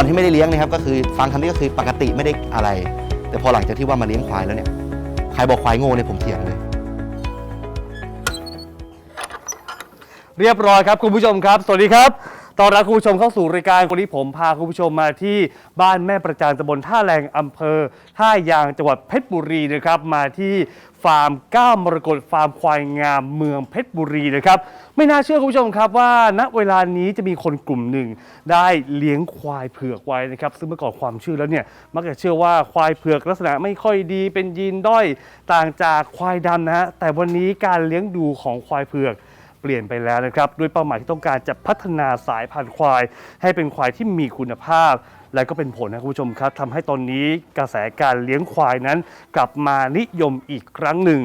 อก่อนที่ไม่ได้เลี้ยงนะครับก็คือฟังคำนี้ก็คือปกติไม่ได้อะไร แต่พอหลังจากที่ว่ามาเลี้ยงควายแล้วเนี่ยใครบอกควายโง่เนี่ยผมเถียงเลย เรียบร้อยครับคุณผู้ชมครับ สวัสดีครับตอนรับคุณผู้ชมเข้าสู่รายการวันนี้ผมพาคุณผู้ชมมาที่บ้านแม่ประจานตำบลท่าแรงอำเภอท่ายางจังหวัดเพชรบุรีนะครับมาที่ ฟาร์มก้ามมรกตฟาร์มควายงามเมืองเพชรบุรีนะครับ ไม่น่าเชื่อคุณผู้ชมครับว่าณเวลานี้จะมีคนกลุ่มหนึ่ง ได้เลี้ยงควายเผือกไว้นะครับซึ่งเมื่อก่อนความเชื่อแล้วเนี่ยมักจะเชื่อว่าควายเผือกลักษณะไม่ค่อยดีเป็นยีนด้อยต่างจากควายดำนะฮะแต่วันนี้การเลี้ยงดูของควายเผือกเปลี่ยนไปแล้วนะครับ ด้วยเป้าหมายที่ต้องการจะพัฒนาสายพันธุ์ควาย ให้เป็นควายที่มีคุณภาพ และก็เป็นผลนะคุณผู้ชมครับทำให้ตอนนี้กระแสการเลี้ยงควายนั้น กลับมานิยมอีกครั้งหนึ่ง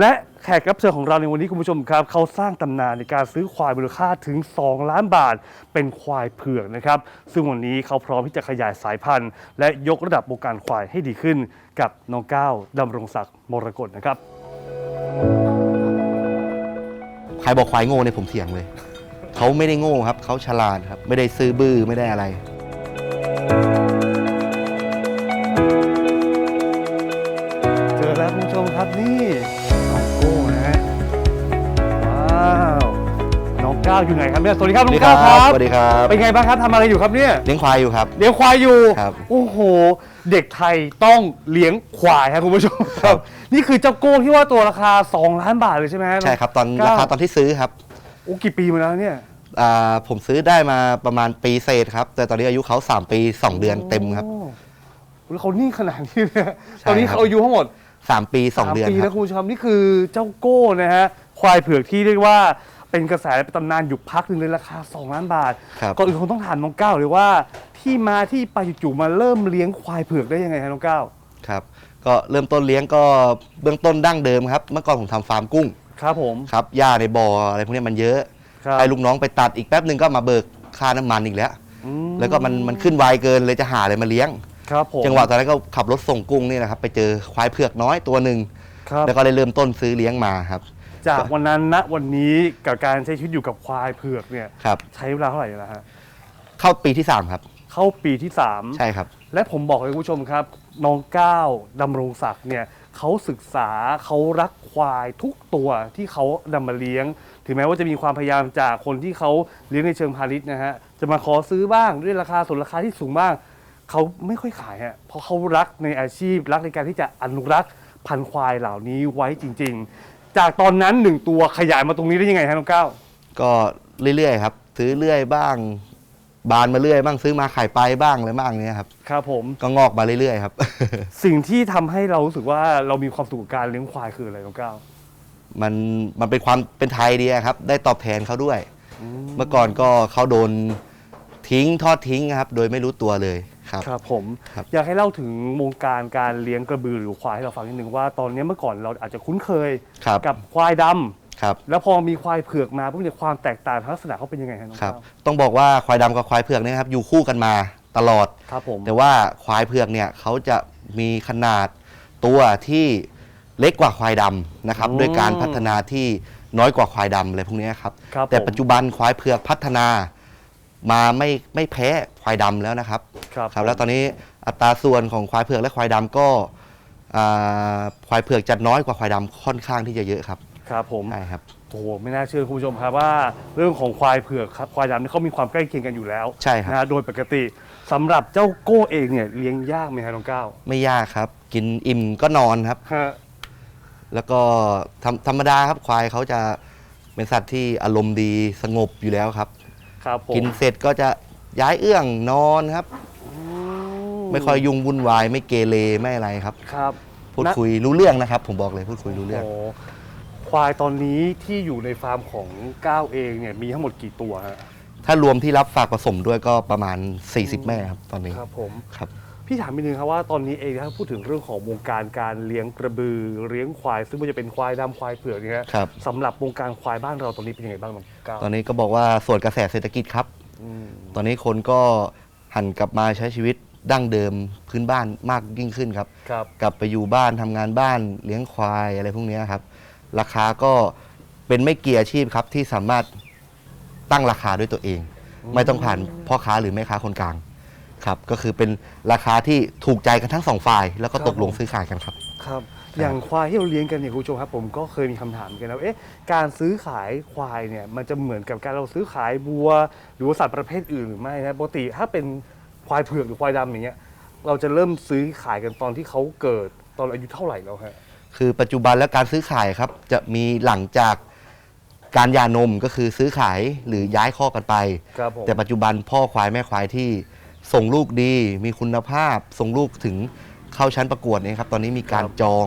และแขกรับเชิญของเราในวันนี้คุณผู้ชมครับ เขาสร้างตำนานในการซื้อควายมูลค่าถึง 2 ล้านบาท เป็นควายเผือกนะครับ ซึ่งวันนี้เขาพร้อมที่จะขยายสายพันธุ์ และยกระดับวงการควายให้ดีขึ้น กับน้องก้าวดำรงศักดิ์มรกตนะครับ ใครบอกควายโง่เนี่ยผมเถียงเลย เขาไม่ได้โง่ครับ เขาฉลาดครับ ไม่ได้ซื้อบื้อไม่ได้อะไร เจอแล้วคุณผู้ชมครับนี่น้องโก้นะฮะว้าวน้องก้าวอยู่ไหนครับเนี่ยสวัสดีครับน้องก้าวครับสวัสดีครับเป็นไงบ้างครับทำอะไรอยู่ครับเนี่ยเลี้ยงควายอยู่ครับ เลี้ยงควายอยู่ครับโอ้โห เด็กไทยต้องเลี้ยงควายครับคุณผู้ชมคครัรับบนี่คือเจ้าโก้ที่ว่าตัวราคา 2 ล้านบาทเลยใช่ไหมฮะใช่ครับตอนก้วราคาตอนที่ซื้อครับ โอ้กี่ปีมาแล้วเนี่ย อ่าผมซื้อได้มาประมาณปีเศษครับ แต่ตอนนี้อายุเขา3ปี2เดือนเต็มครับ โอ้แล้วเขานิ่งขนาดนี้เลยใช่ตอนนี้ครับ เขาอายุทั้งหมด3ปี2เดือนปีครัแล้วบคุณผู้ชมนี่คือเจ้าโก้นะฮะควายเผือกที่เรียกว่าเป็นกระแสและเป็นตำนานอยู่พักหนึ่งเลยราคา 2 ล้านบาทครับ ก่อนอื่นคงต้องถามน้องก้าวเลยว่าที่มาที่ไปจู่ๆมาเริ่มเลี้ยงควายเผือกได้ยังไงฮะน้องก้าวครับ ก็เริ่มต้นเลี้ยงก็เบื้องต้นดั้งเดิมครับ เมื่อก่อนผมทำฟาร์มกุ้งครับผม ครับหญ้าในบ่ออะไรพวกนี้มันเยอะ ครับให้ลูกน้องไปตัดอีกแป๊บหนึ่งก็มาเบิกค่าน้ำมันอีกแล้ว อืมแล้วก็มันมันขึ้นไวเกินเลยจะหาอะไรมาเลี้ยง ครับผมจังหวะตอนนั้นก็ขับรถส่งกุ้งนี่นะครับไปเจอควายเผือกน้อยตัวหนึ่งครับแล้วก็เลยเริ่มต้นซื้อเลี้ยงมาครับ จากวันนั้นณวันนี้กับการใช้ชีวิตอยู่กับควายเผือกเนี่ย ครับ ใช้เวลาเท่าไหร่แล้วฮะเข้าปีที่3ครับ เข้าปีที่สาม ใช่ครับ และผมบอกเลยคุณผู้ชมครับ น้องก้าวดำรงศักดิ์เนี่ยเขาศึกษาเขารักควายทุกตัวที่เขานำมาเลี้ยง ถึงแม้ว่าจะมีความพยายามจากคนที่เขาเลี้ยงในเชิงพาณิชย์นะฮะจะมาขอซื้อบ้างด้วยราคาส่วนราคาที่สูงบ้างเขาไม่ค่อยขายฮะเพราะเขารักในอาชีพรักในการที่จะอนุรักษ์พันธุ์ควายเหล่านี้ไว้จริง ๆ จากตอนนั้นหนึ่งตัวขยายมาตรงนี้ได้ยังไงฮะน้องก้าวก็เรื่อยๆครับ ซื้อเรื่อยบ้าง บานมาเรื่อยบ้างซื้อมาขายไปบ้างอะไรบ้างเนี่ยครับครับผม ก็งอกมาเรื่อยๆครับ สิ่งที่ทำให้เรารู้สึกว่าเรามีความสุขกับการเลี้ยงควายคืออะไรน้องก้าว มันมันเป็นความเป็นไทยดีอะครับ ได้ตอบแทนเขาด้วย เมื่อก่อนก็เขาโดนทิ้งทอดทิ้งครับ โดยไม่รู้ตัวเลยครับ ครับผม ครับ อยากให้เล่าถึงวงการการเลี้ยงกระบือหรือควายให้เราฟังนิดนึงว่าตอนนี้เมื่อก่อนเราอาจจะคุ้นเคยครับกับควายดำครับ แล้วพอมีควายเผือกมาพวกนี้ความแตกต่างทางลักษณะเขาเป็นยังไงฮะน้องครับก้าวต้องบอกว่าควายดำกับควายเผือกเนี่ยนะครับอยู่คู่กันมาตลอด ครับผมแต่ว่าควายเผือกเนี่ยเขาจะมีขนาดตัวที่ เล็กกว่าควายดำนะครับด้วยการพัฒนาที่น้อยกว่าควายดำอะไรพวกเนี้ยครับครับแต่ผม ปัจจุบันควายเผือกพัฒนามาไม่ไม่แพ้ควายดำแล้วนะครับ ครับครับแล้วตอนนี้อัตราส่วนของควายเผือกและควายดำก็อ่าควายเผือกจะน้อยกว่าควายดำค่อนข้างที่จะเยอะครับครับผม ใช่ครับ โอ้โหไม่น่าเชื่อคุณผู้ชมครับว่าเรื่องของควายเผือกครับควายดำนี่เขามีความใกล้เคียงกันอยู่แล้วใช่ครับ นะฮะโดยปกติสำหรับเจ้าโก้เองเนี่ยเลี้ยงยากไหมครับน้องก้าวไม่ยากครับ กินอิ่มก็นอนครับ ฮะ แล้วก็ธรรมธรรมดาครับควายเขาจะเป็นสัตว์ที่อารมณ์ดีสงบอยู่แล้วครับ ครับผมกินเสร็จก็จะย้ายเอื้องนอนครับอืไม่ค่อยยุ่งวุ่นวายไม่เกเรไม่อะไรครับ ครับพูดนะคุยรู้เรื่องนะครับ ผมบอกเลยพูดคุยรู้เรื่อง โอ้ควายตอนนี้ที่อยู่ในฟาร์มของก้าวเองเนี่ยมีทั้งหมดกี่ตัวฮะถ้ารวมที่รับฝากผสมด้วยก็ประมาณ 40 แม่ครับตอนนี้ครับผม ครับ พี่ถามนิดนึงครับว่าตอนนี้เองถ้าพูดถึงเรื่องของวงการการเลี้ยงกระบือเลี้ยงควาย ซึ่งมันจะเป็นควายดำควายเผือกเนี่ยฮะครับ สำหรับวงการควายบ้านเราตอนนี้เป็นยังไงบ้างน้องก้าวตอนนี้ก็บอกว่าส่วนกระแสเศรษฐกิจครับ อืมตอนนี้คนก็หันกลับมาใช้ชีวิตดั้งเดิมพื้นบ้านมากยิ่งขึ้นครับ ครับ กลับไปอยู่บ้านทำงานบ้านเลี้ยงควายอะไรพวกเนี้ยครับ ราคาก็เป็นไม่เกี่ยอาชีพครับที่สามารถตั้งราคาด้วยตัวเอง ไม่ต้องผ่านพ่อค้าหรือแม่ค้าคนกลาง ครับก็คือเป็นราคาที่ถูกใจกันทั้งสองฝ่าย แล้วก็ครับ ตกลงผมซื้อขายกันครับ ครับ อย่างควายที่เราเลี้ยงกันเนี่ยคุณผู้ชมครับผมก็เคยมีคำถามกันแล้วเอ๊ะการซื้อขายควายเนี่ยมันจะเหมือนกับการเราซื้อขายบัว หรือว่าสัตว์ประเภทอื่นหรือไม่นะปกติถ้าเป็นควายเผือกหรือควายดำอย่างเงี้ยเราจะเริ่มซื้อขายกันตอนที่เขาเกิดตอนอายุเท่าไหร่แล้วฮะ คือปัจจุบันแล้วการซื้อขายครับ จะมีหลังจากการหยานมก็คือซื้อขายหรือย้ายข้อกกันไป ครับผม แต่ปัจจุบันพ่อควายแม่ควายที่ ส่งลูกดีมีคุณภาพ ส่งลูกถึงเข้าชั้นประกวดเนี่ยครับตอนนี้มีการจอง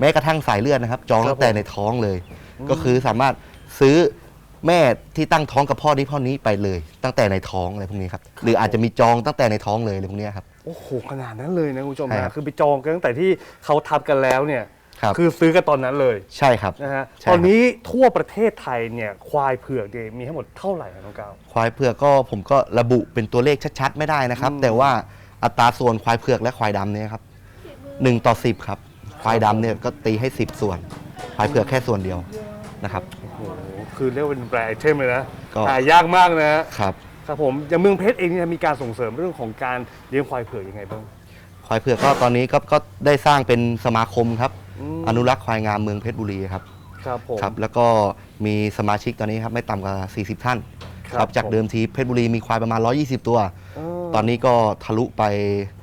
แม้กระทั่งสายเลือดนะครับ จองครับตั้งแต่ในท้องเลย ก็คือสามารถซื้อแม่ที่ตั้งท้องกับพ่อนี้พ่อนี้ไปเลย ตั้งแต่ในท้องอะไรพวกนี้ครับหรืออาจจะมีจองตั้งแต่ในท้องเลยอะไรพวกเนี้ยครับ โอ้โหขนาดนั้นเลยนะคุณผู้ชมใช่ครันะบ คือไปจองกันตั้งแต่ที่เขาทับกันแล้วเนี่ย ครับคือซื้อกันตอนนั้นเลยใช่ครับนะฮะใช่ตอนครับนี้ทั่วประเทศไทยเนี่ยควายเผือกเนี่ยมีทั้งหมดเท่าไหร่ครับน้องก้าว ควายเผือกก็ผมก็ระบุเป็นตัวเลขชัดๆ ไม่ได้นะครับอืมแต่ว่าอัตราส่วนควายเผือกและควายดำเนี่ยครับหนึ่งต่อสิบครับ ควายดำเนี่ยก็ตีให้สิบส่วน ควายเผือกแค่ส่วนเดียวนะครับ โอ้โหคือเรียกว่าเป็นแบรนด์ไอเทมเลยนะก็ หายากมากนะฮะครับ ครับผมอย่างเมืองเพชรเองเนี่ยมีการส่งเสริมเรื่องของการเลี้ยงควายเผือกยังไงบ้าง ควายเผือกก็ตอนนี้ก็ก็ได้สร้างเป็นสมาคมครับ อืมอนุรักษ์ควายงามเมืองเพชรบุรีครับครับผมครับแล้วก็มีสมาชิกตอนนี้ครับไม่ต่ำกว่า 40 ท่านครับจากผมเดิมทีเพชรบุรีมีควายประมาณ 120 ตัวเออตอนนี้ก็ทะลุไป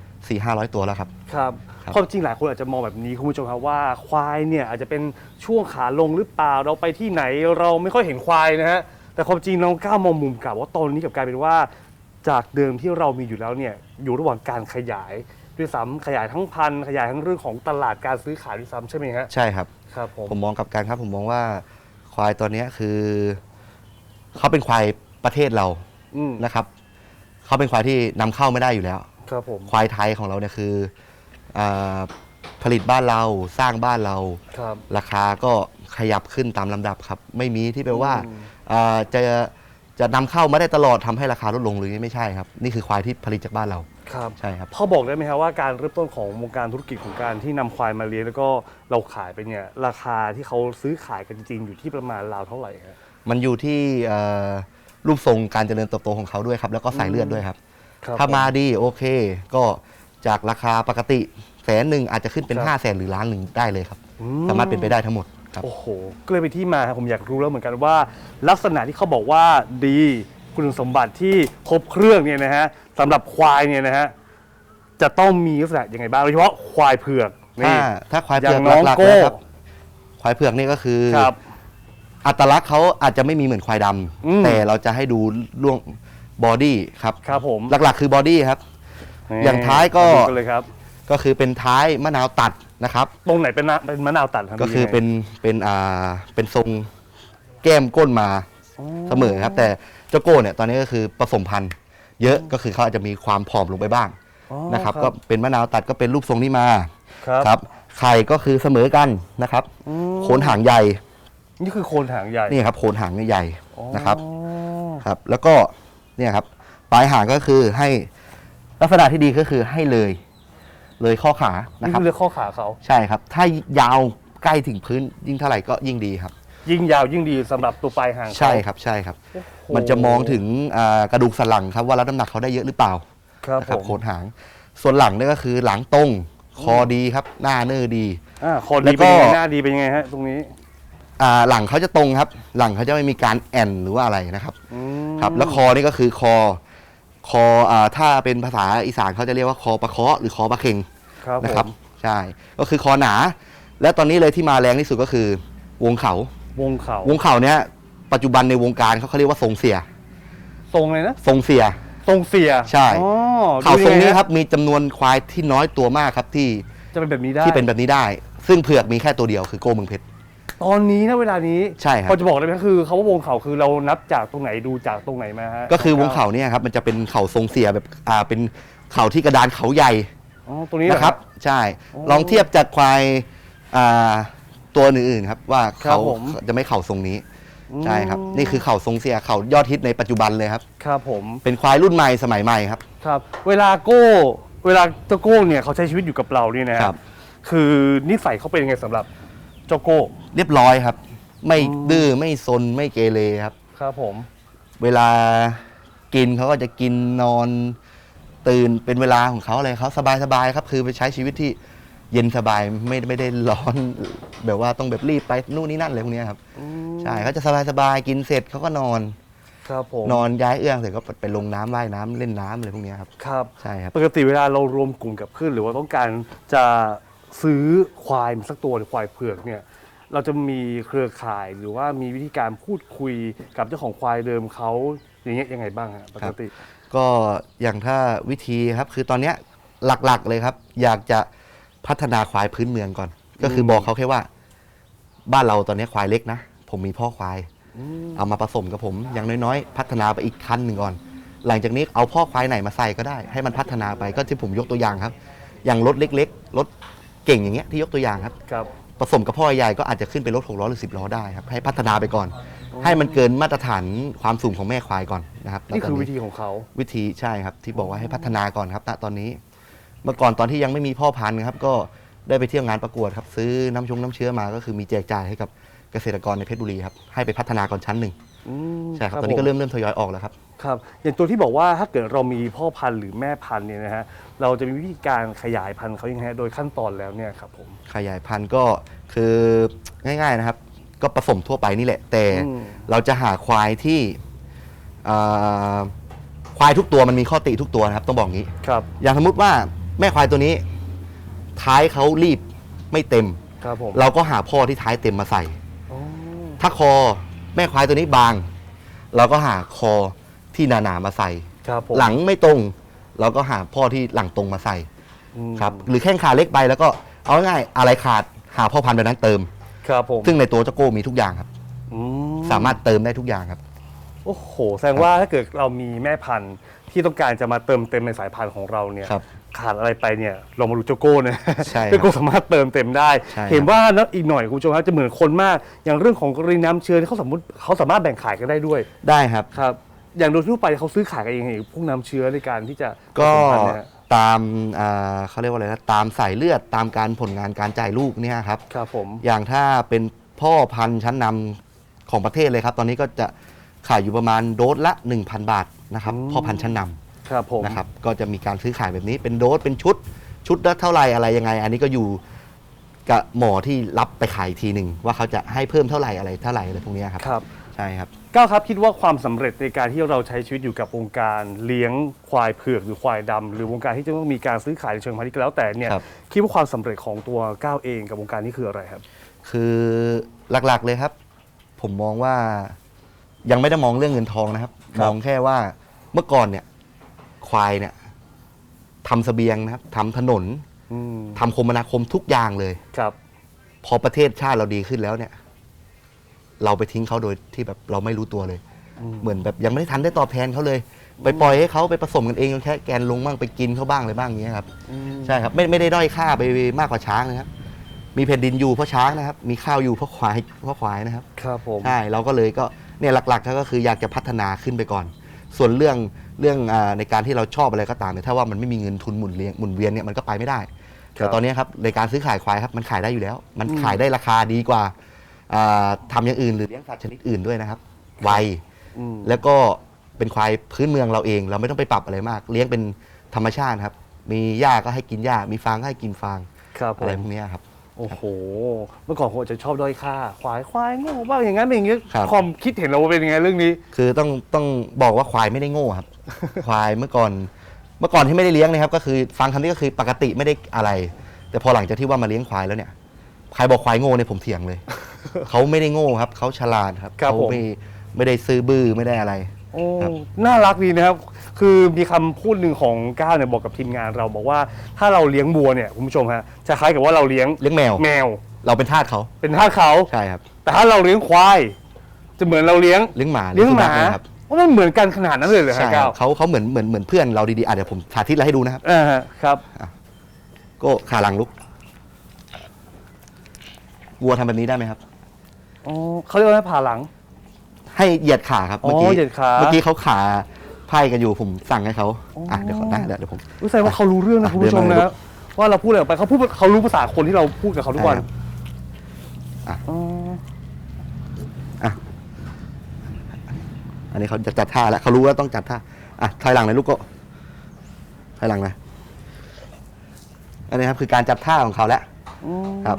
4-500 ตัวแล้วครับครับครับความจริงหลายคนอาจจะมองแบบนี้คุณผู้ชมครับว่าควายเนี่ยอาจจะเป็นช่วงขาลงหรือเปล่าเราไปที่ไหนเราไม่ค่อยเห็นควายนะฮะแต่ความจริงน้องก้าวมองมุมกลับว่าตอนนี้กลับกลายเป็นว่า จากเดิมที่เรามีอยู่แล้วเนี่ยอยู่ระหว่างการขยาย ด้วยซ้ำขยายทั้งพันธุ์ขยายทั้งเรื่องของตลาดการซื้อขายด้วยซ้ำใช่ไหมฮะใช่ครับ ครับผมผมมองกลับการครับ ผมมองว่าควายตัวเนี้ยคือเขาเป็นควายประเทศเราอืมนะครับเขาเป็นควายที่นำเข้าไม่ได้อยู่แล้ว ครับผมควายไทยของเราเนี่ยคืออาผลิตบ้านเราสร้างบ้านเรา ครับ ราคาก็ขยับขึ้นตามลำดับครับ ไม่มีที่แปลว่าอืม อ่าจะ จะนำเข้ามาได้ตลอดทำให้ราคาลดลงหรือไม่ใช่ครับ นี่คือควายที่ผลิตจากบ้านเราครับใช่ครับ พ่อบอกได้ไหมครับว่าการเริ่มต้นของวงการธุรกิจของการที่นำควายมาเลี้ยงแล้วก็เราขายไปเนี่ยราคาที่เขาซื้อขายกันจริงๆอยู่ที่ประมาณราวเท่าไหร่ครับ มันอยู่ที่เอ่อรูปทรงการเจริญเติบโตของเขาด้วยครับแล้วก็สายเลือดด้วยครับ ครับถ้ามาผดีโอเค ก็จากราคาปกติแสนหนึ่งอาจจะขึ้นเป็นครับ 5้าแสนหรือล้านหนึ่งได้เลยครับ อืสามารถเป็นไปได้ทั้งหมด ครับ โอ้โหก็เลยไปนที่มาครับผมอยากรู้แล้วเหมือนกันว่า ลักษณะที่เขาบอกว่าดีคุณสมบัติที่ครบเครื่องเนี่ยนะฮะสำหรับควายเนี่ยนะฮะจะต้องมีลักษณะยังไงบ้างโดยเฉพาะควายเผือกถ้านี่ ถ้าควายอย่าเผือกงน้องหลักโก้ ๆนะครับควายเผือกนี่ก็คือ ครับ อัตลักษณ์เขาอาจจะไม่มีเหมือนควายดอืมำแต่เราจะให้ดูล่วงบอดี้ครับครับผม หลักๆคือบอดี้ครับนี่อย่างท้ายก็มาดูนเลยครับ ก็คือเป็นท้ายมะนาวตัด นะครับ ตรงไหนเป็นนะเป็นมะนาวตัดรับก็คือยังไงเป็นเป็นอ่าเป็นทรงแก้มก้นมาอ๋อเสมอครับ แต่เจ้าโก้เนี่ยตอนนี้ก็คือผสมพันธุ์ เยอะก็คือเขาอาจจะมีความผอมลงไปบ้างอ๋อ นะครับ ก็เป็นมะนาวตัดก็เป็นรูปทรงนี้มาครับครับไข่ก็คือเสมอกันนะครับอืมโคนหางใหญ่นี่คือโคนหางใหญ่นี่ครับโคนหางใหญ่อ๋อนะครับครับแล้วก็เนี่ยครับปลายหางก็คือให้ลักษณะที่ดีก็คือให้เลย เลยข้อขานะนี่ครับคือเลือกข้อขาเขา ใช่ครับ ถ้ายาวใกล้ถึงพื้นยิ่งเท่าไหร่ก็ยิ่งดีครับ ยิ่งยาวยิ่งดีสำหรับตัวปลายหางเขาใช่ครับใช่ครับ โอ้โหมันจะมองถึงอ่ากระดูกสันหลังครับว่ารับน้ำหนักเขาได้เยอะหรือเปล่าครับนะผมโคนหาง ส่วนหลังเนี่ยก็คือหลังตรงคอดีครับ หน้าเนื้อดี อ่าคนแล้ดีวก็เป็นยังไงหน้าดีเป็นยังไงฮะตรงนี้อ่าหลังเขาจะตรงครับ หลังเขาจะไม่มีการแอนหรือว่าอะไรนะครับ อืมครับแล้วคอนี่ก็คือคอ คออ่าถ้าเป็นภาษาอีสานเขาจะเรียกว่าคอปลาเคาะหรือคอปลาเค็งครับนะครับ ผมใช่ก็คือคอหนา และตอนนี้เลยที่มาแรงที่สุดก็คือ วงเขา วงเขาวงเขาเนี้ยปัจจุบันในวงการเขาเขาเรียกว่าทรงเสีย ทรงเลยนะทรงเสีย ทรงเสียใช่ อ๋อเขาดูทรงยัไนี้ครับมีจำนวนควายที่น้อยตัวมากครับที่จะเป็นแบบนี้ได้ที่เป็นแบบนี้ได้ ซึ่งเผือกมีแค่ตัวเดียวคือโกเมืองเพชร ตอนนี้นะเวลานี้ใช่ครับ พอจะบอกได้ไหมคือเขาว่าวงเขาคือเรานับจากตรงไหนดูจากตรงไหนมาฮะก็คือวงเขาเนี่ยครับมันจะเป็นเขาทรงเสียแบบอ่าเป็นเขาที่กระดานเขาใหญ่อ๋อตรงนี้เหอ นะครับ ใช่ โอ้ลองเทียบจากควายอ่าตัวอื่นๆครับว่าครับเขาผม จะไม่เข่าทรงนี้อืมใช่ครับนี่คือเข่าทรงเสียเข่ายอดฮิตในปัจจุบันเลยครับ ครับผมเป็นควายรุ่นใหม่สมัยใหม่ครับ ครับ เวลาโก้ เวลาเจ้าโก้เนี่ยเขาใช้ชีวิตอยู่กับเราเนี่ยนะฮะครับ คือนิสัยเขาเป็นยังไงสำหรับ เจ้าโก้เรียบร้อยครับ ไม่อืมดื้อไม่ซนไม่เกเรครับ ครับผม เวลากินเขาก็จะกินนอน ตื่นเป็นเวลาของเขาอะไรเขาสบายๆครับ คือไปใช้ชีวิตที่เย็นสบายไม่ไม่ได้ร้อนแบบว่าต้องแบบรีบไปนู่นนี่นั่นอะไรพวกเนี้ยครับใช่เขาจะสบายๆกินเสร็จเขาก็นอน ครับผม นอนย้ายเอื้องเสร็จก็ไปลงน้ำว่ายน้ำเล่นน้ำอะไรพวกเนี้ยครับ ครับ ใช่ครับ ปกติเวลาเรารวมกลุ่มกับเพื่อนหรือว่าต้องการจะ ซื้อควายมาสักตัวหรือควายเผือกเนี่ยเราจะมีเครือข่ายหรือว่ามีวิธีการพูดคุยกับเจ้าของควายเดิมเขาอย่างเงี้ยยังไงบ้างฮะปกติ ก็อย่างถ้าวิธีครับคือตอนเนี้ยหลักๆเลยครับ อยากจะพัฒนาควายพื้นเมืองก่อน ก็คือบอกเขาแค่ว่า บ้านเราตอนนี้ควายเล็กนะ ผมมีพ่อควาย เอามาผสมกับผมอย่างน้อยๆ พัฒนาไปอีกขั้นหนึ่งก่อน หลังจากนี้เอาพ่อควายไหนมาใส่ก็ได้ ให้มันพัฒนาไปก็ที่ผมยกตัวอย่างครับ อย่างรถเล็ก ๆรถ เก่งอย่างเงี้ยที่ยกตัวอย่างครับ ครับ ผสมกับพ่อใหญ่ก็อาจจะขึ้นไปรถหกล้อหรือสิบล้อได้ครับให้พัฒนาไปก่อน ให้มันเกินมาตรฐานความสูงของแม่ควายก่อนนะครับนี่คือแล้วตวิธีของเขา วิธีใช่ครับ ที่บอกว่าให้พัฒนาก่อนครับณตอนนี้ เมื่อก่อนตอนที่ยังไม่มีพ่อพันธุ์ครับ ก็ได้ไปเที่ยวงานประกวดครับ ซื้อน้ำชงน้ำเชื้อมาก็คือมีแจกจ่ายให้กับเกษตรกรในเพชรบุรีครับให้ไปพัฒนาก่อนชั้นหนึ่ง อืมใช่ครับตอนนี้ก็ผเริ่มเริ่มทยอยออกแล้วครับ ครับ อย่างตัวที่บอกว่าถ้าเกิดเรามีพ่อพันธุ์หรือแม่พันธุ์เนี่ยนะฮะเราจะมีวิธีการขยายพันธุ์เขายังไงฮะโดยขั้นตอนแล้วเนี่ยครับผม ขยายพันธุ์ก็คือง่ายๆนะครับ ก็ผสมทั่วไปนี่แหละ แต่อืม เราจะหาควายที่อ่าควายทุกตัวมันมีข้อติทุกตัวนะครับ ต้องบอกงี้ ครับอย่างสมมติว่าแม่ควายตัวนี้ ท้ายเขารีบไม่เต็ม ครับผมเราก็หาพ่อที่ท้ายเต็มมาใส่ อ๋อถ้าคอ แม่ควายตัวนี้บาง เราก็หาคอที่หนาๆมาใส่ ครับผมหลังไม่ตรง เราก็หาพ่อที่หลังตรงมาใส่อืมครับ หรือแข้งขาเล็กไปแล้วก็เอาง่ายๆอะไรขาดหาพ่อพันธุ์แบบนั้นเติม ครับผมซึ่งในตัวเจ้าโก้มีทุกอย่างครับ อืสามารถเติมได้ทุกอย่างครับ โอ้โห แสดงว่าถ้าเกิดเรามีแม่พันธุ์ ที่ต้องการจะมาเติมเต็มในสายพันธุ์ของเราเนี่ยครับ ขาดอะไรไปเนี่ยเรามาดูเจ้าโก้เนี่ยใช่ครับเจ้าโก้สามารถเติมเต็มได้ ใช่ครับ เห็นว่าแล้วอีกหน่อยคุณผู้ชมครับจะเหมือนคนมาก อย่างเรื่องของกรณีน้ำเชื้อที่เขาสมมติเขาสามารถแบ่งขายกันได้ด้วยได้ครับ ครับอย่างโดยทั่วไปเขาซื้อขายกันเองไงพวกน้ำเชื้อในการที่จะก็ผสมพันธุ์เนี่ยตามอ่าเขาเรียกว่าอะไรนะตามสายเลือดตามการผลงานการจ่ายลูกเนี่ยครับ ครับผมอย่างถ้าเป็นพ่อพันธุ์ชั้นนำของประเทศเลยครับ ตอนนี้ก็จะขายอยู่ประมาณโดสละ 1,000 บาท นะครับพ่อพันธุ์ชั้นนำครับผมนะครับก็จะมีการซื้อขายแบบนี้เป็นโดสเป็นชุดชุดละเท่าไหร่อะไรยังไง อันนี้ก็อยู่กับหมอที่รับไปขายอีกทีหนึ่งว่าเขาจะให้เพิ่มเท่าไหร่อะไรเท่าไหร่อะไรพวกเนี้ยครับครับใช่ครับ ก้าวครับคิดว่าความสำเร็จในการที่เราใช้ชีวิตอยู่กับวงการเลี้ยงควายเผือกหรือควายดำหรือวงการที่จะต้องมีการซื้อขายในเชิงพาณิชย์ก็แล้วแต่เนี่ยครับ คิดว่าความสำเร็จของตัวก้าวเองกับวงการนี้คืออะไรครับ คือหลักๆเลยครับ ผมมองว่า ยังไม่ได้มองเรื่องเงินทองนะครับครับ มองแค่ว่าเมื่อก่อนเนี่ย ควายเนี่ยทำเสบียงนะครับทำถนนอืมทำคมนาคมทุกอย่างเลย ครับพอประเทศชาติเราดีขึ้นแล้วเนี่ย เราไปทิ้งเขาโดยที่แบบเราไม่รู้ตัวเลยอืมเหมือนแบบยังไม่ได้ทันได้ตอบแทนเขาเลย ไปปล่อยให้เขาไปผสมกันเองจนแค่แกนลงบ้างไปกินเขาบ้างอะไรบ้างอย่างเงี้ยครับ อืมใช่ครับไม่ไม่ได้ด้อยค่าไปมากกว่าช้างนะครับ มีแผ่นดินอยู่เพราะช้างนะครับ มีข้าวอยู่เพราะควายเพราะควายนะครับ ครับผม ใช่เราก็เลยก็ เนี่ยหลักๆก็คืออยากจะพัฒนาขึ้นไปก่อน ส่วนเรื่องเรื่องอาในการที่เราชอบอะไรก็ตามเนี่ยถ้าว่ามันไม่มีเงินทุนหมุนเลี้ยงหมุนเวียนเนี่ยมันก็ไปไม่ได้ครับแต่ตอนนี้ครับในการซื้อขายควายครับมันขายได้อยู่แล้ว มันอืมขายได้ราคาดีกว่าอ่าทำอย่างอื่นหรือเลี้ยงสัตว์ชนิดอื่นด้วยนะครับ ไวอืมแล้วก็เป็นควายพื้นเมืองเราเอง เราไม่ต้องไปปรับอะไรมาก เลี้ยงเป็นธรรมชาติครับ มีหญ้าก็ให้กินหญ้ามีฟางก็ให้กินฟางครับผอะไรมพวกเนี้ยครับ โอ้โห เมื่อก่อนผมอาจจะชอบด้อยค่า ควายควายโง่บ้างอย่างนั้นอย่างนี้ครับ ความคิดเห็นเราเป็นยังไงเรื่องนี้ คือต้องต้องบอกว่าควายไม่ได้โง่ครับ ควายเมื่อก่อนเมื่อก่อนที่ไม่ได้เลี้ยงนะครับ ก็คือฟังคำนี้ก็คือปกติไม่ได้อะไร แต่พอหลังจากที่ว่ามาเลี้ยงควายแล้วเนี่ยใครบอกควายโง่เนี่ยผมเถียงเลย เขาไม่ได้โง่ครับเขาฉลาดครับครับเขาผม ไม่ไม่ได้ซื้อบื้อไม่ได้อะไร โอ้ครับน่ารักดีนะครับ คือมีคำพูดหนึ่งของก้าวเนี่ยบอกกับทีมงานเราบอกว่าถ้าเราเลี้ยงวัวเนี่ยคุณผู้ชมฮะจะคล้ายกับว่าเราเลี้ยงเลี้ยงแมว แมว เราเป็นทาสเขาเป็นท่าสเขา ใช่ครับแต่ถ้าเราเลี้ยงควาย จะเหมือนเราเลี้ยงเลี้ยงหมาเลี้ยงหมาสุนัขนะครับว่ามันเหมือนกันขนาดนั้นเลยเหรอใช่ฮะคก้ารัวบเขาเขาเหมือนเหมือนเหมือนเพื่อนเราดีๆอะเดี๋ยวผมสาธิตอะไรให้ดูนะครับ อ่าฮะครับ ก็ขาหลังลุกวัวทำแบบนี้ได้ไหมครับ อ๋อเขาเรียกว่าผ่าหลัง ให้เหยียดขาครับอ๋อเมื่อกี้เหยียดขา เมื่อกี้เขาขา ไพ่กันอยู่ผมสั่งให้เขาอ๋ออ่อะเดี๋ยวขอได้เดี๋ยวผมรู้สึกว่าเขารู้เรื่องนะอะคุณผู้ชมเดินมาเลยนะว่าเราพูดอะไรออกไปเขาพูดเขารู้ภาษาคนที่เราพูดกับเขาทุกวันใช่ครับอะอ๋ออะอันนี้เขาจะจัดท่าแล้วเขารู้ว่าต้องจัดท่าอะถอยหลังเลยลูกโก็ถอยหลังเลยอันนี้ครับคือการจับท่าของเขาแล้วครับ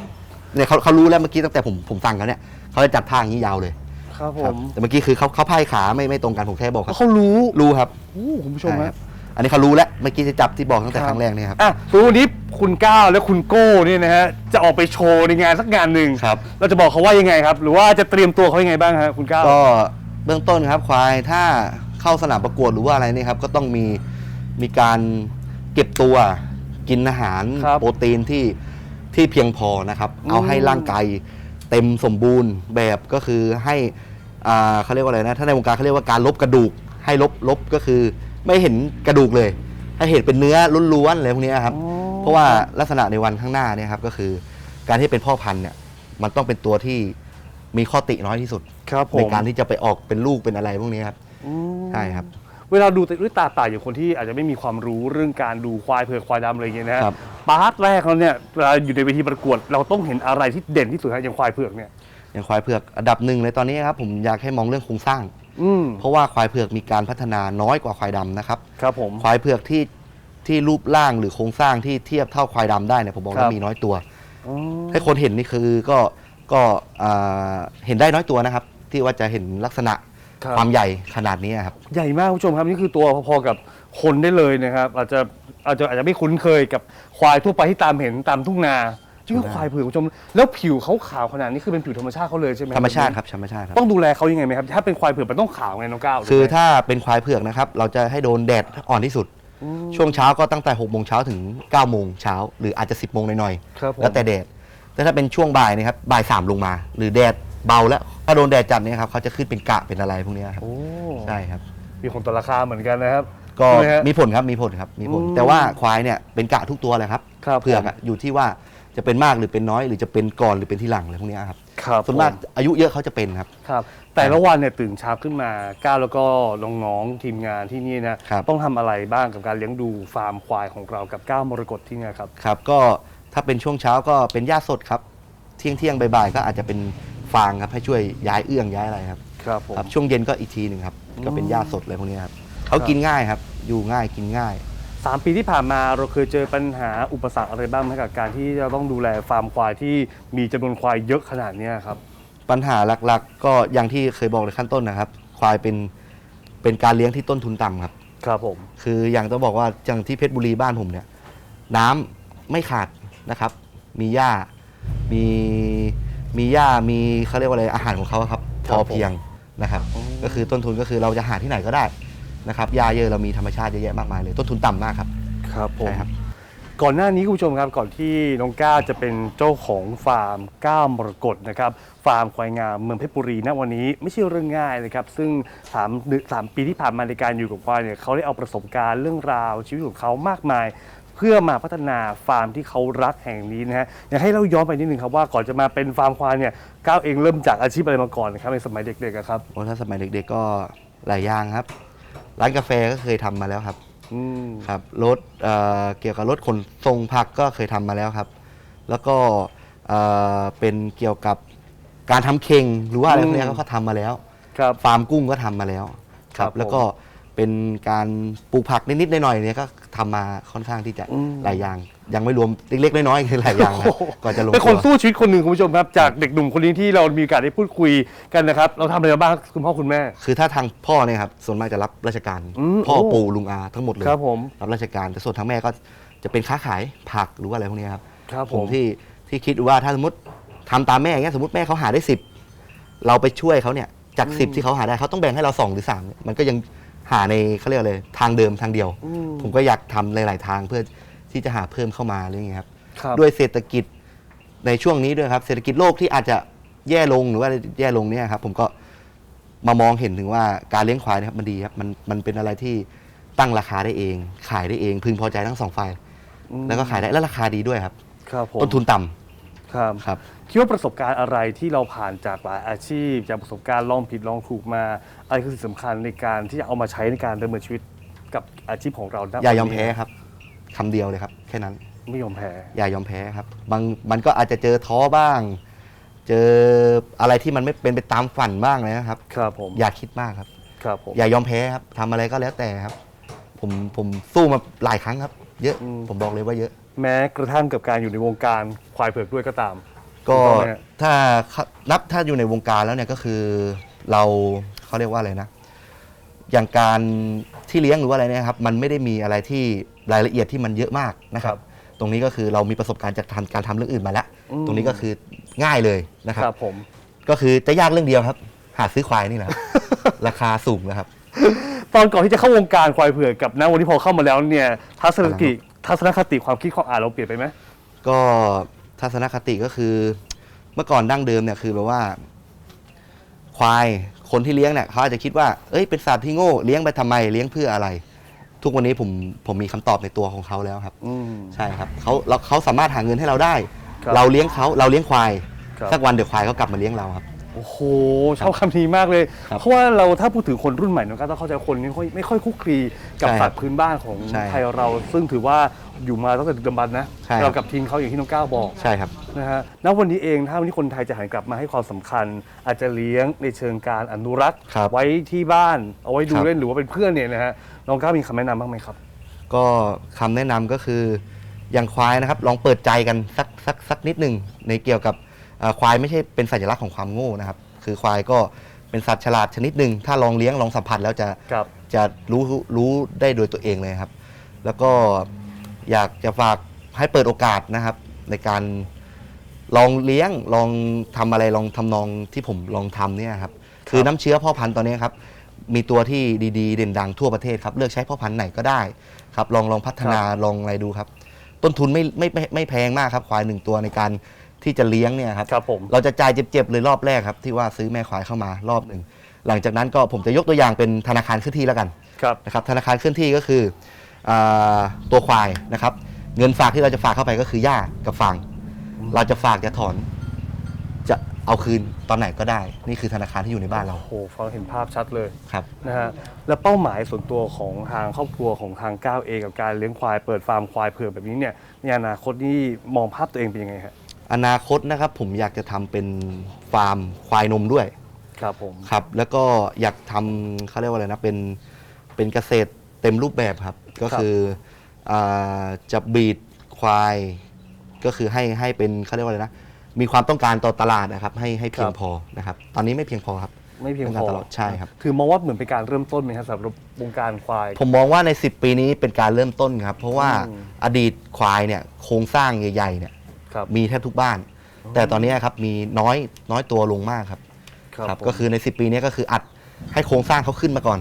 เนี่ยเขาเขารู้แล้วเมื่อกี้ตั้งแต่ผมผมฟังเขาเนี่ยเขาจะจับท่าอย่างนี้ยาวเลย ครับผครับมแต่เมื่อกี้คือเขาเขาพายขาไม่ไม่ตรงกันผมแค่บอกครับเขารู้รู้ครับโอ้คุณผู้ชมใช่คครัรับบอันนี้เขารู้แล้วเมื่อกี้จะจับที่บอกตั้งแต่ครั้งแรกเนี่ยครับอะสมมติวันนี้คุณก้าวและคุณโก้เนี่ยนะฮะจะออกไปโชว์ในงานสักงานหนึ่งครับเราจะบอกเขาว่ายังไงครับ หรือว่าจะเตรียมตัวเขายังไงบ้างฮะคุณก้าวก็เบื้องต้นครับควายถ้าเข้าสนามประกวดหรือว่าอะไรนี่ครับก็ต้องมีมีการเก็บตัวกินอาหารครับโปรตีนที่ที่เพียงพอนะครับ เอาให้ร่างกายเต็มสมบูรณ์แบบก็คือให้ อ่าเขาเรียกว่าอะไรนะ ถ้าในวงการเขาเรียกว่าการลบกระดูก ให้ลบลบก็คือไม่เห็นกระดูกเลย ให้เห็นเป็นเนื้อล้วนๆอะไรพวกเนี้ยครับอ๋อเพราะว่าลักษณะในวันข้างหน้าเนี่ยครับก็คือ การที่เป็นพ่อพันธุ์เนี่ยมันต้องเป็นตัวที่มีข้อติน้อยที่สุด ครับผในมการที่จะไปออกเป็นลูกเป็นอะไรพวกนี้ครับอืมใช่ครับ เวลาดูด้วยตาเปล่าอย่างคนที่อาจจะไม่มีความรู้เรื่องการดูควายเผือกควายดำอะไรอย่างเงี้ยนะฮะครับ ปาร์ทแรกเขาเนี่ยเวลาอยู่ในเวทีประกวด เราต้องเห็นอะไรที่เด่นที่สุดฮะอย่างควายเผือกเนี่ย อย่างควายเผือกอันดับหนึ่งเลยตอนนี้ครับผมอยากให้มองเรื่องโครงสร้าง อืมเพราะว่าควายเผือกมีการพัฒนาน้อยกว่าควายดำนะครับ ครับผม ควายเผือกที่ที่รูปร่างหรือโครงสร้างที่เทียบเท่าควายดำได้เนี่ยผมบอกครัว่าบ มีน้อยตัวอ๋อให้คนเห็นนี่คือก็ก็อ่าเห็นได้น้อยตัวนะครับ ที่ว่าจะเห็นลักษณะครับความใหญ่ขนาดนี้ครับ ใหญ่มากคุณผู้ชมครับนี่คือตัวพอๆกับคนได้เลยนะครับ อาจจะอาจจะอาจจะไม่คุ้นเคยกับควายทั่วไปที่ตามเห็นตามทุ่งนา นี่คือควายเผือกคุณผู้ชมแล้วผิวเขาขาวขนาดนี้คือเป็นผิวธรรมชาติเขาเลยใช่ไหมธรรมชาติครับธรรมชาติครับ ต้องดูแลเขายังไงไหมครับ ถ้าเป็นควายเผือกมันต้องขาวไงน้องก้าวคือถูกไหมถ้าเป็นควายเผือกนะครับ เราจะให้โดนแดดอ่อนที่สุด ช่วงเช้าก็ตั้งแต่6กโมงเช้าถึง9ก้าโมงเช้าหรืออาจจะ 10บโมงหน่อยครับผมๆแล้วแต่แดดแต่ถ้าเป็นช่วงบ่ายเนะครับบ่ายสามลงมา หรือแดดเบาแล้วถ้าโดนแดดจัดเนี่ยครับเขาจะขึ้นเป็นกะเป็นอะไรพวกเนี้ยครับโอ้ใช่ครับมีผลต่อราคาเหมือนกันนะครับ ก็ใช่ไหมฮะมีผลครับมีผลครับมีผลอืมแต่ว่าควายเนี่ยเป็นกะทุกตัวเลยครับครับเผือกอะอยู่ที่ว่า จะเป็นมากหรือเป็นน้อย หรือจะเป็นก่อนหรือเป็นที่หลังอะไรพวกเนี้ยครับครับส่วนมากอายุเยอะเขาจะเป็นครับ ครับ แต่ละวันเนี่ยตื่นเช้าขึ้นมาก้าวแล้วก็น้องๆทีมงานที่นี่นะครับ ต้องทำอะไรบ้างกับการเลี้ยงดูฟาร์มควายของเรากับก้าวมรกตที่เนี่ยครับ ครับก็ถ้าเป็นช่วงเช้าก็เป็นหญ้าสดครับ เที่ยงเที่ยงบ่ายๆก็อาจจะเป็นฟางครับให้ช่วยย้ายเอื้องย้ายอะไรครับครับผม ครับช่วงเย็นก็อีกทีหนึ่งครับ ก็เป็นหญ้าสดอะไรพวกนี้ครับเขากินง่ายครับ อยู่ง่ายกินง่าย สามปีที่ผ่านมาเราเคยเจอปัญหาอุปสรรคอะไรบ้างไหมกับการที่จะต้องดูแลฟาร์มควายที่มีจำนวนควายเยอะขนาดเนี้ยครับ ปัญหาหลักๆ ก็อย่างที่เคยบอกในขั้นต้นนะครับ ควายเป็นเป็นการเลี้ยงที่ต้นทุนต่ำครับ ครับผม คืออย่างต้องบอกว่าอย่างที่เพชรบุรีบ้านผมเนี่ย น้ำไม่ขาดนะครับ มีหญ้ามีมีหญ้ามีเขาเรียกว่าอะไรอาหารของเขาครับ พอเพียงนะครับ ก็คือต้นทุนก็คือเราจะหาที่ไหนก็ได้ นะครับหญ้าเยอะเรามีธรรมชาติเยอะแยะมากมายเลยต้นทุนต่ำมากครับครับผม ใช่ครับ ก่อนหน้านี้คุณผู้ชมครับก่อนที่น้องก้าวจะเป็นเจ้าของฟาร์มก้าวมรกตนะครับฟาร์มควายงามเมืองเพชรบุรีณวันนี้ไม่ใช่เรื่องง่ายนะครับซึ่งสามสามปีที่ผ่านมาในการอยู่กับควายเนี่ยเขาได้เอาประสบการณ์เรื่องราวชีวิตของเขามากมาย เพื่อมาพัฒนาฟาร์มที่เขารักแห่งนี้นะฮะอยากให้เราย้อนไปนิดนึงครับว่าก่อนจะมาเป็นฟาร์มควายเนี่ยก้าวเองเริ่มจากอาชีพอะไรมาก่อนนะครับในสมัยเด็กๆอะครับ โอ้ถ้าสมัยเด็กๆก็หลายอย่างครับ ร้านกาแฟก็เคยทำมาแล้วครับ อืมครับรถเอ่อเกี่ยวกับรถขนส่งผักก็เคยทำมาแล้วครับ แล้วก็เอ่อเป็นเกี่ยวกับการทำเข่งหรือว่าอะไรพวกเนี้ยเขาก็ทำมาแล้ว ครับ ฟาร์มกุ้งก็ทำมาแล้วคครัรับบผมแล้วก็เป็นการปลูกผักนิดๆหน่อยๆเนี่ยก็ทำมาค่อนข้างที่จะอืม หลายอย่าง ยังไม่รวมเล็กๆน้อยๆคือหลายอย่างนะโอ้โหก่อนจะลงเป็นคนตัว สู้ชีวิตคนหนึ่งคุณผู้ชมครับ จากเด็กหนุ่มคนนี้ที่เรามีโอกาสได้พูดคุยกันนะครับ เราทำอะไรมาบ้างคุณพ่อคุณแม่ คือถ้าทางพ่อเนี่ยครับส่วนมากจะรับราชการ อืมพ่อโอ้ปู่ลุงอาทั้งหมดเลยครับผมรับราชการแต่ส่วนทางแม่ก็จะเป็นค้าขายผักหรือว่าอะไรพวกเนี้ยครับครับผผมมที่ที่คิดว่าถ้าสมมติทำตามแม่อย่างเงี้ยสมมติแม่เขาหาได้สิบเราไปช่วยเขาเนี่ยจากสิบที่เขาหาได้เขาต้องแบ่งให้เราสองหรือสามเนี่ยมันก็ยังหาในเขาเรียกอะไรทางเดิมทางเดียวอืมผมก็อยากทำหลาย ๆ ทางเพื่อ ที่จะหาเพิ่มเข้ามาอะไรอย่างเงี้ยครับครับด้วยเศรษฐกิจในช่วงนี้ด้วยครับ เศรษฐกิจโลกที่อาจจะแย่ลงหรือว่าแย่ลงเนี่ยครับ ผมก็มามองเห็นถึงว่าการเลี้ยงควายนะครับมันดีครับมันมันเป็นอะไรที่ตั้งราคาได้เอง ขายได้เอง พึงพอใจทั้งสองฝ่ายอืมแล้วก็ขายได้และราคาดีด้วยครับ ครับผมต้นทุนต่ำครับครับ คิดว่าประสบการณ์อะไรที่เราผ่านจากหลายอาชีพ จากประสบการณ์ลองผิดลองถูกมาอะไรคือสิ่งสำคัญในการที่จะเอามาใช้ในการดำเนินชีวิตกับอาชีพของเราณอย่ายอมวันนี้แพ้ครับ คำเดียวเลยครับ แค่นั้น ไม่ยอมแพ้ อย่ายอมแพ้ครับบางมันก็อาจจะเจอท้อบ้าง เจออะไรที่มันไม่เป็นไปตามฝันบ้างเลยนะครับ ครับผม อย่าคิดมากครับ ครับผม อย่ายอมแพ้ครับทำอะไรก็แล้วแต่ครับ ผมผมสู้มาหลายครั้งครับ เยอะอืม ผมบอกเลยว่าเยอะ แม้กระทั่งกับการอยู่ในวงการควายเผือกด้วยก็ตาม ก็ถูกต้องไหมฮะ ถ้านับถ้าอยู่ในวงการแล้วเนี่ยก็คือเราเขาเรียกว่าอะไรนะ อย่างการ ที่เลี้ยงหรือว่าอะไรเนี่ยครับมันไม่ได้มีอะไรที่รายละเอียดที่มันเยอะมากนะครับ ตรงนี้ก็คือเรามีประสบการณ์จากทำการทำเรื่องอื่นมาแล้ว อืม ตรงนี้ก็คือง่ายเลยนะคครับรับผม ก็คือจะยากเรื่องเดียวครับ หาซื้อควายนี่แหละครับ ราคาสูงนะครับ ตอนก่อนที่จะเข้าวงการควายเผือกกับนะวันนี้พอเข้ามาแล้วเนี่ยทัศนคติทัศนคติความคิดของอ่านเราเปลี่ยนไปไหม ก็ทัศนคติก็คือ เมื่อก่อนดั้งเดิมเนี่ยคือแบบว่า ควาย คนที่เลี้ยงเนี่ยเขาอาจจะคิดว่าเอ้ยเป็นสัตว์ที่โง่เลี้ยงไปทำไมเลี้ยงเพื่ออะไร ทุกวันนี้ผมผมมีคำตอบในตัวของเขาแล้วครับอืมใช่ครับเขาเราเขาสามารถหาเงินให้เราได้ครับเราเลี้ยงเขาเราเลี้ยงควายครับสักวันเดี๋ยวควายเขากลับมาเลี้ยงเราครับ โอ้โหชอบคำนี้มากเลย ครับเพราะว่าเราถ้าพูดถึงคนรุ่นใหม่เนอะก็ต้องเข้าใจคนไม่ค่อยไม่ค่อยคุกคลีกับใช่ครับสัตว์พื้นบ้านของใช่ไทยเรา ซึ่งถือว่าอยู่มาตั้งแต่ดึกดำบรรพ์นะใช่ครับ เรากับทิ้งเขาอย่างที่น้องก้าวบอก ใช่ครับ นะฮะณวันนี้เองถ้าวันนี้คนไทยจะหันกลับมาให้ความสำคัญ อาจจะเลี้ยงในเชิงการอนุรักษ์ ครับไว้ที่บ้านเอาไว้ดูครับ เล่นหรือว่าเป็นเพื่อนเนี่ยนะฮะน้องก้าวมีคำแนะนำบ้างไหมครับ ก็คำแนะนำก็คืออย่างควายนะครับ ลองเปิดใจกันสักสักสักนิดหนึ่งในเกี่ยวกับเอ่อ ควายไม่ใช่เป็นสัญลักษณ์ของความโง่นะครับ คือควายก็เป็นสัตว์ฉลาดชนิดหนึ่งถ้าลองเลี้ยงลองสัมผัสแล้วจะครับ จะรู้รู้ได้โดยตัวเองเลยครับ แล้วก็อยากจะฝากให้เปิดโอกาสนะครับ ในการลองเลี้ยงลองทำอะไรลองทำนองที่ผมลองทำเนี่ยครับ คือน้ำเชื้อพ่อพันธุ์ตอนนี้ครับ มีตัวที่ดีๆ เด่นดังทั่วประเทศครับ เลือกใช้พ่อพันธุ์ไหนก็ได้ครับ ลองลองพัฒนาลองอะไรดูครับ ต้นทุนไม่ไม่ไม่ไม่แพงมากครับควายหนึ่งตัวในการ ที่จะเลี้ยงเนี่ยครับครับผมเราจะจ่ายเจ็บๆเลยรอบแรกครับที่ว่าซื้อแม่ควายเข้ามารอบหนึ่งหลังจากนั้นก็ผมจะยกตัวอย่างเป็นธนาคารเคลื่อนที่แล้วกันครับนะครับธนาคารเคลื่อนที่ก็คืออาตัวควายนะครับ เงินฝากที่เราจะฝากเข้าไปก็คือหญ้ากับฟางเราจะฝากจะถอนจะเอาคืนตอนไหนก็ได้ นี่คือธนาคารที่อยู่ในบ้านเราโอ้โหฟังเห็นภาพชัดเลยครับ นะฮะแล้วเป้าหมายส่วนตัวของทางครอบครัวของทางก้าวเองกับการเลี้ยงควายเปิดฟาร์มควายเผือกแบบนี้เนี่ยในอนาคตนี่มองภาพตัวเองเป็นยังไงฮะ อนาคตนะครับผมอยากจะทำเป็นฟาร์มควายนมด้วยครับผม ครับ แล้วก็อยากทำเขาเรียกว่าอะไรนะเป็นเป็นเกษตรเต็มรูปแบบครับ ก็คืออาจะบีดควาย ก็คือให้ให้เป็นเขาเรียกว่าอะไรนะมีความต้องการต่อตลาดนะครับ ให้ให้เพียงพอนะครับ ตอนนี้ไม่เพียงพอครับ ไม่เพียงต้องพการอตลอดใช่ครับ คือมองว่าเหมือนเป็นการเริ่มต้นไหมครับสำหรับวงการควาย ผมมองว่าใน 10 ปีนี้เป็นการเริ่มต้นครับ เพราะว่าอืม อดีตควายเนี่ยโครงสร้างใหญ่ๆเนี่ย ครับ มีแทบทุกบ้าน แต่ตอนนี้ครับมีน้อยน้อยตัวลงมากครับครับผมก็คือใน 10 ปีนี้ก็คืออัดให้โครงสร้างเขาขึ้นมาก่อน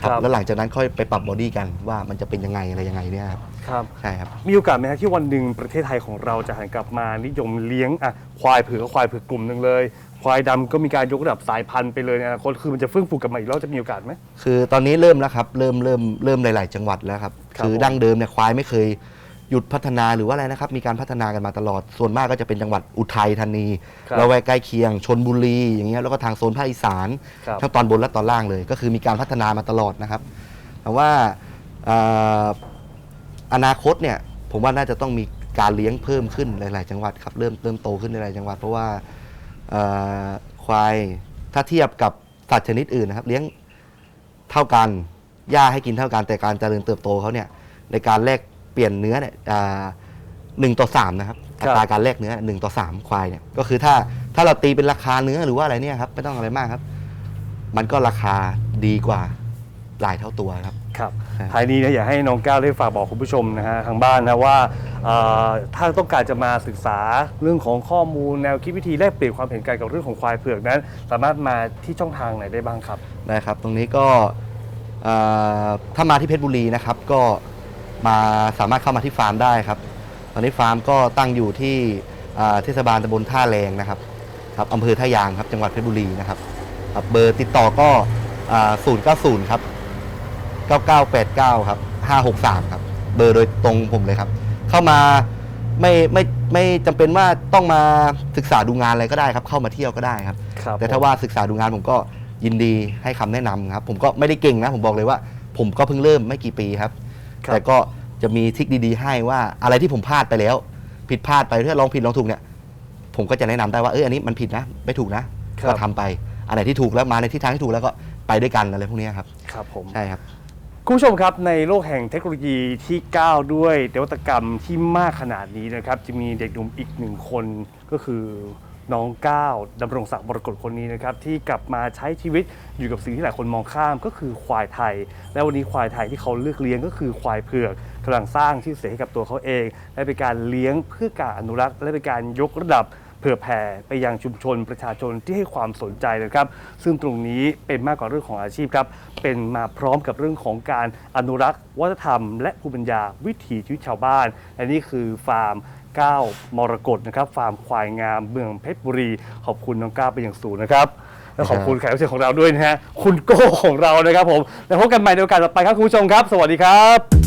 ครับครับ แล้วหลังจากนั้นค่อยไปปรับบอดี้กันว่ามันจะเป็นยังไงอะไรยังไงเนี่ยครับครับใช่ครับ มีโอกาสไหมครับที่วันหนึ่งประเทศไทยของเราจะหันกลับมานิยมเลี้ยงอะควายเผือกก็ควายเผือกกลุ่มหนึ่งเลย ควายดำก็มีการยกระดับสายพันธุ์ไปเลยในอนาคตคือมันจะเฟื่องฟูกลับมาอีกแล้วจะมีโอกาสไหม คือตอนนี้เริ่มแล้วครับ เริ่มเริ่มเริ่มหลาย ๆ จังหวัดแล้วครับ ครับคือผม ดั้งเดิมเนี่ยควายไม่เคย หยุดพัฒนาหรือว่าอะไรนะครับ มีการพัฒนากันมาตลอด ส่วนมากก็จะเป็นจังหวัดอุทัยธานีครับเราแวกใกล้เคียงชนบุรีอย่างเงี้ยแล้วก็ทางโซนภาคอีสานครับ ทั้งตอนบนและตอนล่างเลย ก็คือมีการพัฒนามาตลอดนะครับแต่ว่าเอ่ออนาคตเนี่ยผมว่าน่าจะต้องมีการเลี้ยงเพิ่มขึ้นหลาย ๆ จังหวัดครับเริ่มเริ่มโตขึ้นในหลายจังหวัด เพราะว่าเอ่อควายถ้าเทียบกับสัตว์ชนิดอื่นนะครับ เลี้ยง เท่ากันหญ้าให้กินเท่ากันแต่การเจริญเติบโตเขาเนี่ยในการแลก เปลี่ยนเนื้อเนี่ยอ่าหนึ่งต่อสามนะครับครัอับตราการแลกเนื้อหนึ่งต่อสามควายเนี่ยก็คือถ้าถ้าเราตีเป็นราคาเนื้อหรือว่าอะไรเนี่ยครับไม่ต้องอะไรมากครับ มันก็ราคาดีกว่าหลายเท่าตัวครับครับครับท้ายนี้นะอยากให้น้องก้าวได้ฝากบอกคุณผู้ชมนะฮะทางบ้านนะว่าเอ่อถ้าต้องการจะมาศึกษาเรื่องของข้อมูลแนวคิดวิธีแลกเปลี่ยนความเห็นกันกับเรื่องของควายเผือกนั้น สามารถมาที่ช่องทางไหนได้บ้างครับได้ครับ ตรงนี้ก็เอ่อถ้ามาที่เพชรบุรีนะครับก็ มาสามารถเข้ามาที่ฟาร์มได้ครับ ตอนนี้ฟาร์มก็ตั้งอยู่ที่อ่าเทศบาลตำบลท่าแรงนะครับครับอำเภอท่ายางครับจังหวัดเพชรบุรีนะครับครับเบอร์ติดต่อก็ศูนย์เก้าศูนย์ครับเก้าเก้าแปดเก้าครับห้าหกสามครับ เบอร์โดยตรงผมเลยครับ เข้ามาไม่ไม่ไม่จำเป็นว่าต้องมาศึกษาดูงานอะไรก็ได้ครับ เข้ามาเที่ยวก็ได้ครับครับแต่ถ้าว่าศึกษาดูงานผมก็ยินดีให้คำแนะนำครับ ผมก็ไม่ได้เก่งนะ ผมบอกเลยว่า ผมก็เพิ่งเริ่มไม่กี่ปีครับครับ แต่ก็จะมีทริคดีๆ ให้ว่าอะไรที่ผมพลาดไปแล้ว ผิดพลาดไปถ้าลองผิดลองถูกเนี่ย ผมก็จะแนะนำได้ว่าเอออันนี้มันผิดนะ ไม่ถูกนะครับก็ทำไปอันไหนที่ถูกแล้วมาในทิศทางที่ถูกแล้วก็ไปด้วยกันอะไรพวกเนี้ยครับครับผมใช่ครับคุณผู้ชมครับในโลกแห่งเทคโนโลยีที่ก้าวด้วยนวัตกรรมที่มากขนาดนี้นะครับ จะมีเด็กหนุ่มอีกหนึ่งคนก็คือ น้องก้าวดำรงศักดิ์มรกตคนนี้นะครับที่กลับมาใช้ชีวิตอยู่กับสิ่งที่หลายคนมองข้ามก็คือควายไทย และวันนี้ควายไทยที่เขาเลือกเลี้ยงก็คือควายเผือกกำลังสร้างชื่อเสียงให้กับตัวเขาเอง และเป็นการเลี้ยงเพื่อการอนุรักษ์ และเป็นการยกระดับเผื่อแผ่ไปยังชุมชนประชาชนที่ให้ความสนใจนะครับ ซึ่งตรงนี้เป็นมากกว่าเรื่องของอาชีพครับ เป็นมาพร้อมกับเรื่องของการอนุรักษ์ วัฒนธรรม และภูมิปัญญาวิถีชีวิตชาวบ้าน และนี่คือฟาร์ม ก้าวมรกตนะครับฟาร์มควายงามเมืองเพชรบุรี ขอบคุณน้องก้าวเป็นอย่างสูงนะครับและขอบคุณแขกรับเชิญของเราด้วยนะฮะคุณโก้ของเรานะครับผมแล้วพบกันใหม่ในโอกาสต่อไปครับคุณผู้ชมครับ สวัสดีครับ